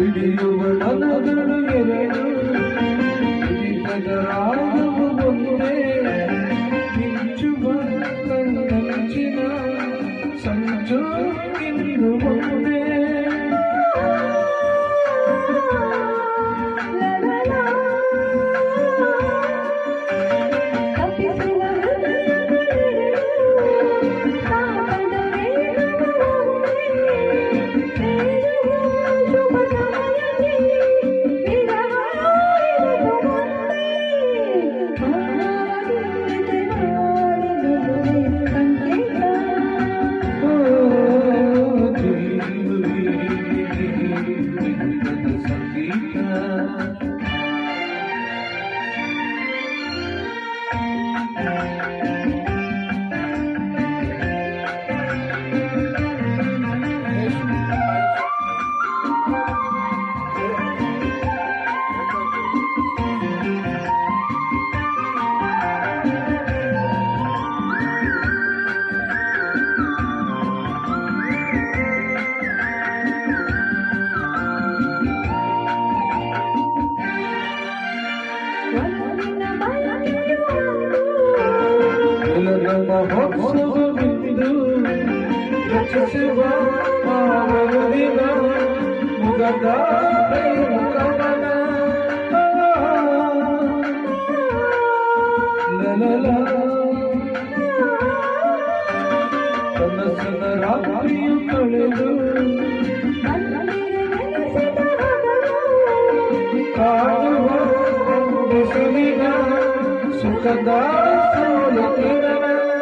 ಹಿಡಿಯುವ ನನಗಳು ಎರಡು ರಾಗವು ಹೋಗುವಿದು ರಕ್ಷಿಸುವ ಮಾವರದಿನ ಮುಗದ ಕವನ ಲಲಲ ಕನಸನ ರಾತ್ರಿಯು ಕಳೆದು ಕಾಣುವ ಸುಖದ ಸೋಲತಿನ